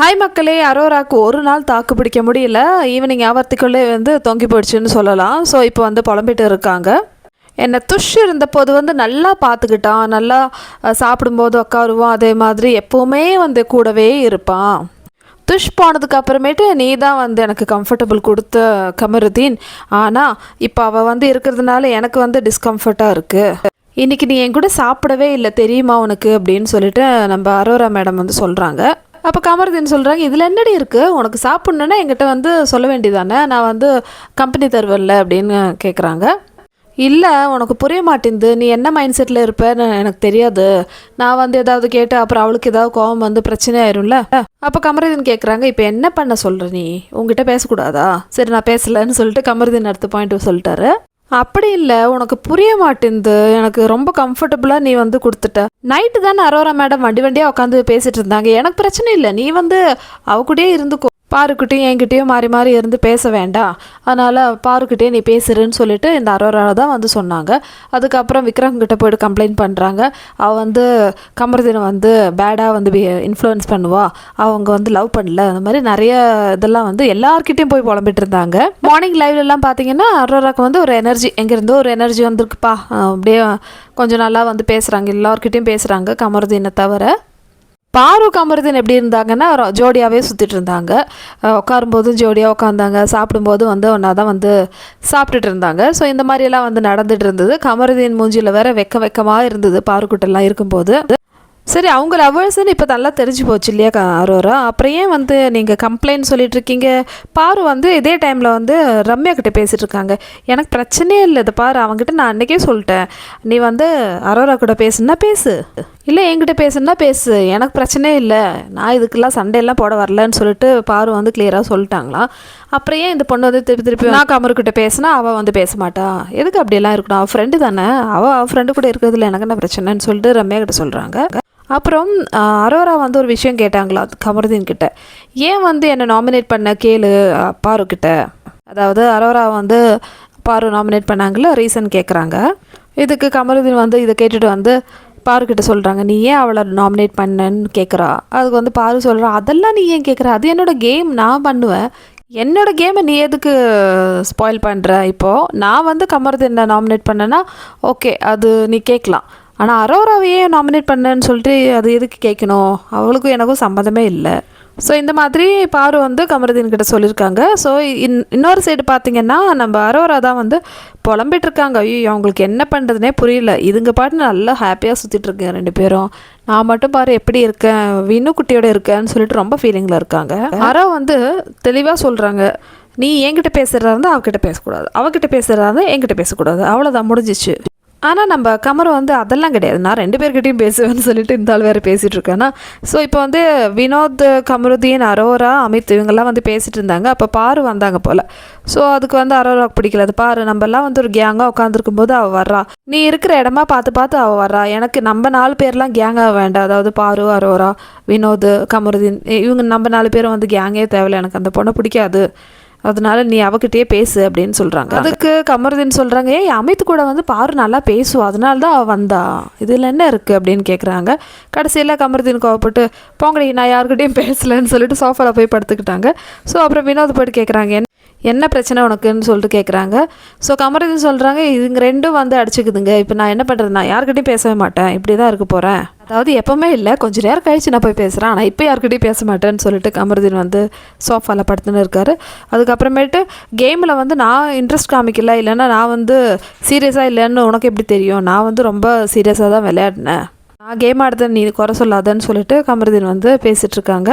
Hi மக்களே அரோராக்கு ஒரு நாள் தாக்கு பிடிக்க முடியல. ஈவினிங் ஆவறதுக்குள்ளே வந்து தொங்கி போயிடுச்சுன்னு சொல்லலாம். ஸோ இப்போ வந்து புலம்பிட்டு இருக்காங்க. என்னை துஷ் இருந்தபோது வந்து நல்லா பார்த்துக்கிட்டான். நல்லா சாப்பிடும்போது உட்காருவான் அதே மாதிரி எப்போவுமே வந்து கூடவே இருப்பான். துஷ் போனதுக்கு அப்புறமேட்டு நீ தான் வந்து எனக்கு கம்ஃபர்டபுள் கொடுத்த கமருதீன். ஆனால் இப்போ அவள் வந்து இருக்கிறதுனால எனக்கு வந்து டிஸ்கம்ஃபர்ட்டாக இருக்குது இன்றைக்கி நீ என் கூட சாப்பிடவே இல்லை தெரியுமா உனக்கு? அப்படின்னு சொல்லிட்டு நம்ம அரோரா மேடம் வந்து சொல்கிறாங்க அப்போ கமருதீன் சொல்கிறாங்க இதில் என்னடி இருக்குது உனக்கு சாப்பிட்ணுன்னா என்கிட்ட வந்து சொல்ல வேண்டியதானே? நான் வந்து கம்பெனி தருவேன்ல அப்படின்னு கேட்குறாங்க இல்லை உனக்கு புரிய மாட்டேங்குது. நீ என்ன மைண்ட் செட்டில் இருப்பேன்னு எனக்கு தெரியாது. நான் வந்து ஏதாவது கேட்டு அப்புறம் அவளுக்கு ஏதாவது கோவம் வந்து பிரச்சனை ஆயிரும்ல? அப்போ கமரதீன் கேட்குறாங்க இப்போ என்ன பண்ண சொல்கிற நீ? உங்ககிட்ட பேசக்கூடாதா? சரி நான் பேசலைன்னு சொல்லிட்டு கமரதீன் அடுத்த பாயிண்ட் சொல்லிட்டாரு. அப்படி இல்லை உனக்கு புரிய மாட்டேங்குது எனக்கு ரொம்ப கம்ஃபர்டபுளாக நீ வந்து கொடுத்துட்ட. நைட்டு தானே அரோரா மேடம் வண்டி வண்டியாக உட்காந்து பேசிகிட்டு இருந்தாங்க. எனக்கு பிரச்சனை இல்லை. நீ வந்து அவ கூடயே இருந்துக்கோ. பாருக்கிட்டையும் என்கிட்டயும் மாறி மாறி இருந்து பேச வேண்டாம். அதனால் பாருக்கிட்டே நீ பேசுறேன்னு சொல்லிட்டு இந்த அரோரா தான் வந்து சொன்னாங்க. அதுக்கப்புறம் விக்ரம் கிட்ட போயிட்டு கம்ப்ளைண்ட் பண்ணுறாங்க அவள் வந்து கமருதீனை வந்து பேடாக வந்து இன்ஃப்ளூயன்ஸ் பண்ணுவா. அவங்க வந்து லவ் பண்ணல. அந்த மாதிரி நிறைய இதெல்லாம் வந்து எல்லார்கிட்டயும் போய் புலம்பிட்டு இருந்தாங்க. மார்னிங் லைவ்லலாம் பார்த்தீங்கன்னா அரோராக்கு வந்து ஒரு எனர்ஜி எங்கேருந்தோ ஒரு எனர்ஜி வந்திருக்குப்பா. அப்படியே கொஞ்சம் நல்லா வந்து பேசுகிறாங்க எல்லார்கிட்டயும் பேசுகிறாங்க கமர்தீனை தவிர. பாரூக் கமருதீன் எப்படி இருந்தாங்கன்னா ஜோடியாகவே சுற்றிட்டு இருந்தாங்க. உட்காரும்போதும் ஜோடியாக உட்காந்தாங்க. சாப்பிடும்போது வந்து ஒன்றா தான் வந்து சாப்பிட்டுட்டு இருந்தாங்க. ஸோ இந்த மாதிரியெல்லாம் வந்து நடந்துகிட்டு இருந்தது. கமருதீன் மூஞ்சியில் வேற வெக்க வெக்கமாக இருந்தது. பாருக்குட்டெல்லாம் இருக்கும்போது. சரி அவங்க லவர்ஸ்னு இப்போ நல்லா தெரிஞ்சு போச்சு இல்லையா அரோரா? அப்புறம் ஏன் வந்து நீங்கள் கம்ப்ளைண்ட் சொல்லிட்டு இருக்கீங்க? பாரு வந்து இதே டைமில் வந்து ரம்யா கிட்ட பேசிட்டு இருக்காங்க. எனக்கு பிரச்சனையே இல்லை இது பாரு அவங்ககிட்ட நான் அன்றைக்கே சொல்லிட்டேன். நீ வந்து அரோரா கூட பேசுனா பேசு. இல்லை என்கிட்ட பேசுனா பேசு. எனக்கு பிரச்சனையே இல்லை. நான் இதுக்கெல்லாம் சண்டையெல்லாம் போட வரலன்னு சொல்லிட்டு பாரு வந்து கிளியராக சொல்லிட்டாங்களாம். அப்புறம் ஏன் இந்த பொண்ணு வந்து திருப்பி திருப்பி நான் கமருக்கிட்ட பேசினா அவள் வந்து பேச மாட்டா? எதுக்கு அப்படியெல்லாம் இருக்கணும்? அவள் ஃப்ரெண்டு தானே. அவள் அவள் ஃப்ரெண்டு கூட இருக்கிறதுல எனக்கு என்ன பிரச்சனைன்னு சொல்லிட்டு ரம்யா கிட்ட சொல்கிறாங்க அப்புறம் அரோரா வந்து ஒரு விஷயம் கேட்டாங்களா கமருதீன் கிட்ட. ஏன் வந்து என்னை நாமினேட் பண்ண கேளு பாரு கிட்ட. அதாவது அரோரா வந்து பாரு நாமினேட் பண்ணாங்கல்ல ரீசன் கேட்குறாங்க இதுக்கு கமருதீன் வந்து இதை கேட்டுட்டு வந்து பாரு கிட்ட சொல்கிறாங்க நீ ஏன் அவளை நாமினேட் பண்ணன்னு கேட்குறா அதுக்கு வந்து பாரு சொல்கிறா அதெல்லாம் நீ ஏன் கேட்குற அது என்னோட கேம் நான் பண்ணுவேன். என்னோடய கேமை நீ எதுக்கு ஸ்பாயில் பண்ணுற இப்போது நான் வந்து கமருதீனை நாமினேட் பண்ணேன்னா ஓகே அது நீ கேட்கலாம் ஆனால் அரோராவையே நாமினேட் பண்ணேன்னு சொல்லிட்டு அது எதுக்கு கேட்கணும் அவளுக்கும் எனக்கும் சம்மந்தமே இல்லை. ஸோ இந்த மாதிரி பாரு வந்து கமருதீன் கிட்ட சொல்லியிருக்காங்க ஸோ இன் இன்னொரு சைடு பார்த்தீங்கன்னா நம்ம அரோரா தான் வந்து புலம்பிட்டு இருக்காங்க ஐயோ அவங்களுக்கு என்ன பண்ணுறதுனே புரியல. இதுங்க பாட்டு நல்லா ஹாப்பியாக சுற்றிட்டு இருக்கேன் ரெண்டு பேரும். நான் மட்டும் பாரு எப்படி இருக்கேன் வினு குட்டியோட இருக்கேன்னு சொல்லிட்டு ரொம்ப ஃபீலிங்கில் இருக்காங்க. அரோ வந்து தெளிவாக சொல்கிறாங்க நீ என்கிட்ட பேசுகிறதா இருந்தால் அவகிட்ட பேசக்கூடாது. அவகிட்ட பேசுகிறதா இருந்தால் என்கிட்ட பேசக்கூடாது. அவ்வளோதான் முடிஞ்சிச்சு. ஆனால் நம்ம கமரம் வந்து அதெல்லாம் கிடையாது. நான் ரெண்டு பேர்கிட்டையும் பேசுவேன்னு சொல்லிட்டு இந்த ஆள் வேறு பேசிகிட்டு இருக்கேன்னா ஸோ இப்போ வந்து வினோத் கமருதீன் அரோரா அமித் இவங்கெல்லாம் வந்து பேசிகிட்டு இருந்தாங்க. அப்போ பாரு வந்தாங்க போல். ஸோ அதுக்கு வந்து அரோராவுக்கு பிடிக்கல. அது பாரு நம்மலாம் வந்து ஒரு கேங்காக உட்காந்துருக்கும் போது அவள் வர்றா. நீ இருக்கிற இடமா பார்த்து பார்த்து அவள் வர்றா. எனக்கு நம்ம நாலு பேர்லாம் கேங்காக வேண்டாம். அதாவது பாரு அரோரா வினோத் கமருதீன் இவங்க நம்ம நாலு பேரும் வந்து கேங்கே தேவையில்லை. எனக்கு அந்த பொண்ணை பிடிக்காது. அதனால நீ அவகிட்டயே பேசு அப்படின்னு சொல்கிறாங்க அதுக்கு கமருதீன் சொல்கிறாங்க ஏய் அமித் கூட வந்து பாரு நல்லா பேசுவா அதனால தான் அவள் வந்தா. இதில் என்ன இருக்குது அப்படின்னு கேட்குறாங்க கடைசியில் கமருதீன் கோவப்பட்டு போங்கடி நான் யாருக்கிட்டையும் பேசலன்னு சொல்லிட்டு சோஃபாவில் போய் படுத்துக்கிட்டாங்க. ஸோ அப்புறம் வினோத் போய்ட்டு கேட்குறாங்க "என்ன- பிரச்சனை உனக்குன்னு சொல்லிட்டு கேட்குறாங்க ஸோ கமருதீன் சொல்கிறாங்க இதுங்க ரெண்டும் வந்து அடிச்சுக்குதுங்க. இப்போ நான் என்ன பண்ணுறது நான் யார்கிட்டையும் பேசவே மாட்டேன். இப்படி தான் இருக்க போகிறேன் அதாவது எப்போவுமே இல்லை கொஞ்சம் நேரம் கழிச்சு நான் போய் பேசுகிறேன் ஆனால் இப்போ யார்கிட்டையும் பேச மாட்டேன்னு சொல்லிட்டு கமருதீன் வந்து சோஃபாவில் படுத்துன்னு இருக்காரு. அதுக்கப்புறமேட்டு கேமில் வந்து நான் இன்ட்ரெஸ்ட் காமிக்கல. இல்லைன்னா நான் வந்து சீரியஸாக இல்லைன்னு உனக்கு எப்படி தெரியும்? நான் வந்து ரொம்ப சீரியஸாக தான் விளையாடினேன். நான் கேம் ஆடுறத நீ குறை சொல்லாதன்னு சொல்லிட்டு கமருதீன் வந்து பேசிகிட்ருக்காங்க